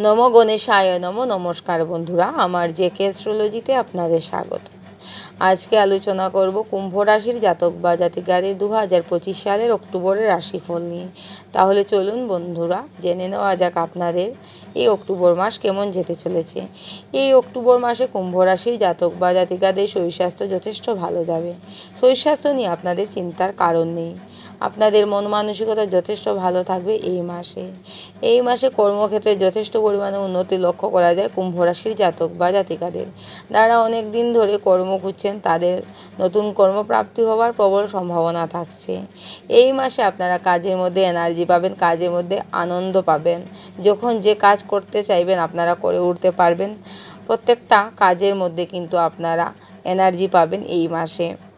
নম গণেশায়, নম নমস্কার বন্ধুরা, আমার যে কে অ্যাস্ট্রোলজিতে আপনাদের স্বাগত। আজকে আলোচনা করব কুম্ভ রাশির জাতক বা জাতিকাদের দু হাজার পঁচিশ সালের অক্টোবরের রাশিফল নিয়ে। তাহলে চলুন বন্ধুরা, জেনে নেওয়া যাক আপনাদের এই অক্টোবর মাস কেমন যেতে চলেছে। এই অক্টোবর মাসে কুম্ভ রাশির জাতক বা জাতিকাদের শরীর স্বাস্থ্য যথেষ্ট ভালো যাবে। শরীর স্বাস্থ্য নিয়ে আপনাদের চিন্তার কারণ নেই। আপনাদের মন মানসিকতা যথেষ্ট ভালো থাকবে এই মাসে। এই মাসে কর্মক্ষেত্রে যথেষ্ট পরিমাণে উন্নতি লক্ষ্য করা যায় কুম্ভ রাশির জাতক বা জাতিকাদের। যারা অনেক দিন ধরে কর্ম খুঁজছেন, তাদের নতুন কর্মপ্রাপ্তি হওয়ার প্রবল সম্ভাবনা থাকছে। এই মাসে আপনারা কাজের মধ্যে এনার্জি পাবেন, কাজের মধ্যে আনন্দ পাবেন। যখন যে কাজ করতে চাইবেন, আপনারা করে উঠতে পারবেন। প্রত্যেকটা কাজের মধ্যে কিন্তু আপনারা এনার্জি পাবেন এই মাসে।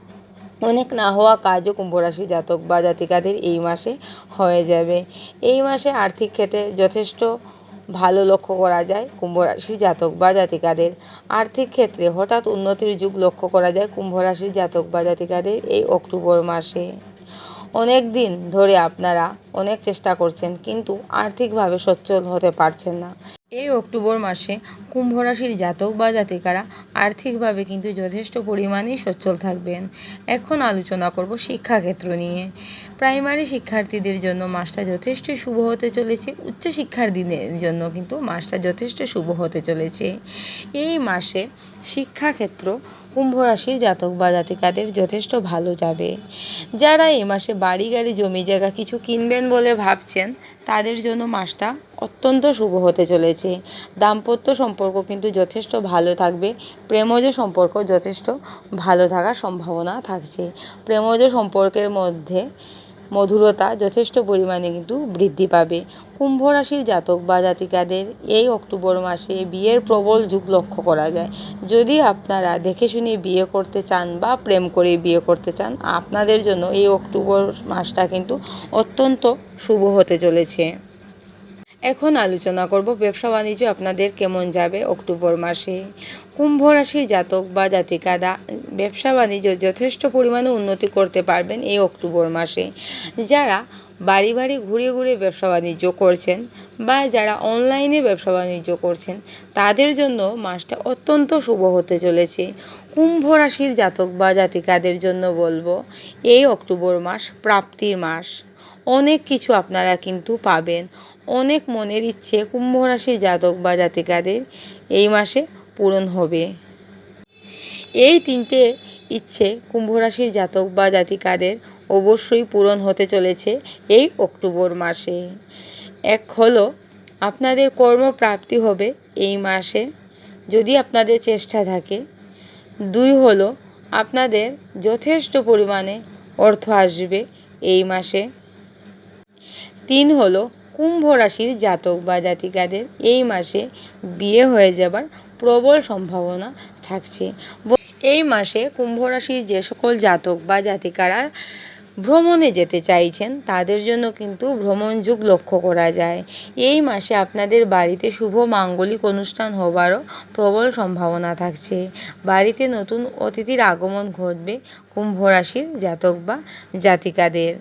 অনেক না হওয়া কাজও কুম্ভ রাশি জাতক বা জাতিকাদের এই মাসে হয়ে যাবে। এই মাসে আর্থিক ক্ষেত্রে যথেষ্ট ভালো লক্ষ্য করা যায় কুম্ভ রাশির জাতক বা জাতিকাদের। আর্থিক ক্ষেত্রে হঠাৎ উন্নতির যুগ লক্ষ্য করা যায় কুম্ভ রাশির জাতক বা জাতিকাদের এই অক্টোবর মাসে। অনেক দিন ধরে আপনারা অনেক চেষ্টা করছেন কিন্তু আর্থিকভাবে সচ্ছল হতে পারছেন না। এই অক্টোবর মাসে কুম্ভ রাশির জাতক বা জাতিকারা আর্থিকভাবে কিন্তু যথেষ্ট পরিমাণেই সচ্ছল থাকবেন। এখন আলোচনা করব শিক্ষাক্ষেত্র নিয়ে। প্রাইমারি শিক্ষার্থীদের জন্য মাসটা যথেষ্ট শুভ হতে চলেছে। উচ্চশিক্ষার দিনের জন্য কিন্তু মাসটা যথেষ্ট শুভ হতে চলেছে। এই মাসে শিক্ষাক্ষেত্র কুম্ভ রাশির জাতক বা জাতিকাদের যথেষ্ট ভালো যাবে। যারা এ মাসে বাড়ি গাড়ি জমি জায়গা কিছু কিনবেন বলে ভাবছেন, তাদের জন্য মাসটা অত্যন্ত শুভ হতে চলেছে। দাম্পত্য সম্পর্ক কিন্তু যথেষ্ট ভালো থাকবে, প্রেমজ সম্পর্ক যথেষ্ট ভালো থাকার সম্ভাবনা থাকছে। প্রেমজ সম্পর্কের মধ্যে মধুরতা যথেষ্ট পরিমাণে কিন্তু বৃদ্ধি পাবে। কুম্ভ রাশির জাতক বা জাতিকাদের এই অক্টোবর মাসে বিয়ের প্রবল যুগ লক্ষ্য করা যায়। যদি আপনারা দেখে শুনে বিয়ে করতে চান বা প্রেম করে বিয়ে করতে চান, আপনাদের জন্য এই অক্টোবর মাসটা কিন্তু অত্যন্ত শুভ হতে চলেছে। এখন আলোচনা করব ব্যবসা বাণিজ্য আপনাদের কেমন যাবে অক্টোবর মাসে? কুম্ভ রাশির জাতক বা জাতিকাদা ব্যবসা বাণিজ্য যথেষ্ট পরিমাণে উন্নতি করতে পারবেন এই অক্টোবর মাসে। যারা বাড়ি বাড়ি ঘুরে ঘুরে ব্যবসা বাণিজ্য করছেন বা যারা অনলাইনে ব্যবসা বাণিজ্য করছেন, তাদের জন্য মাসটা অত্যন্ত শুভ হতে চলেছে। কুম্ভ রাশির জাতক বা জাতিকাদের জন্য বলব, এই অক্টোবর মাস প্রাপ্তির মাস। অনেক কিছু আপনারা কিন্তু পাবেন। অনেক মনের ইচ্ছে কুম্ভ রাশির জাতক বা জাতিকাদের এই মাসে পূরণ হবে। এই তিনটে ইচ্ছে কুম্ভ রাশির জাতক বা জাতিকাদের অবশ্যই পূরণ হতে চলেছে এই অক্টোবর মাসে। এক হলো, আপনাদের কর্মপ্রাপ্তি হবে এই মাসে, যদি আপনাদের চেষ্টা থাকে। দুই হলো, আপনাদের যথেষ্ট পরিমাণে অর্থ আসবে এই মাসে। তিন হলো কুম্ভ রাশির জাতক বা জাতিকাদের এই মাসে বিয়ে হয়ে যাবার প্রবল সম্ভাবনা থাকছে। এই মাসে কুম্ভ রাশির যে সকল জাতক বা জাতিকারা ভ্রমণে যেতে চাইছেন, তাদের জন্য কিন্তু ভ্রমণ যুগ লক্ষ্য করা যায়। এই মাসে আপনাদের বাড়িতে শুভ মাঙ্গলিক অনুষ্ঠান হবারও প্রবল সম্ভাবনা থাকছে। বাড়িতে নতুন অতিথির আগমন ঘটবে কুম্ভ রাশির জাতক বা জাতিকাদের।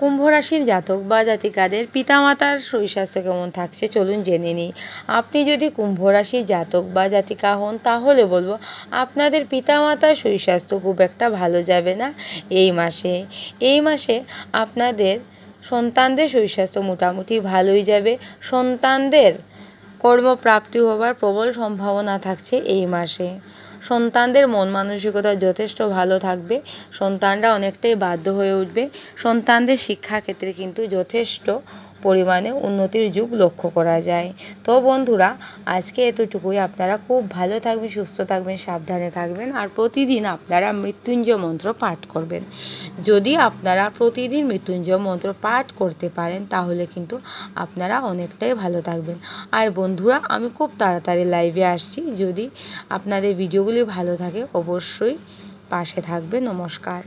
কুম্ভ রাশির জাতক বা জাতিকাদের পিতামাতার শরীর স্বাস্থ্য কেমন থাকছে চলুন জেনে নিই। আপনি যদি কুম্ভ রাশির জাতক বা জাতিকা হন, তাহলে বলব আপনাদের পিতামাতার শরীর স্বাস্থ্য খুব একটা ভালো যাবে না এই মাসে। এই মাসে আপনাদের সন্তানদের শরীর স্বাস্থ্য মোটামুটি ভালোই যাবে। সন্তানদের কর্মপ্রাপ্তি হবার প্রবল সম্ভাবনা থাকছে এই মাসে। সন্তানদের মন মানসিকতা যথেষ্ট ভালো থাকবে। সন্তানরা অনেকটাই বাধ্য হয়ে উঠবে। সন্তানদের শিক্ষাক্ষেত্রে কিন্তু যথেষ্ট পরিমাণে উন্নতির যুগ লক্ষ্য করা যায়। তো বন্ধুরা, আজকে এতটুকুই। আপনারা খুব ভালো থাকবেন, সুস্থ থাকবেন, সাবধানে থাকবেন আর প্রতিদিন আপনারা মৃত্যুঞ্জয় মন্ত্র পাঠ করবেন। যদি আপনারা প্রতিদিন মৃত্যুঞ্জয় মন্ত্র পাঠ করতে পারেন, তাহলে কিন্তু আপনারা অনেকটাই ভালো থাকবেন। আর বন্ধুরা, আমি খুব তাড়াতাড়ি লাইভে আসছি। যদি আপনাদের ভিডিওগুলি ভালো থাকে, অবশ্যই পাশে থাকবে নমস্কার।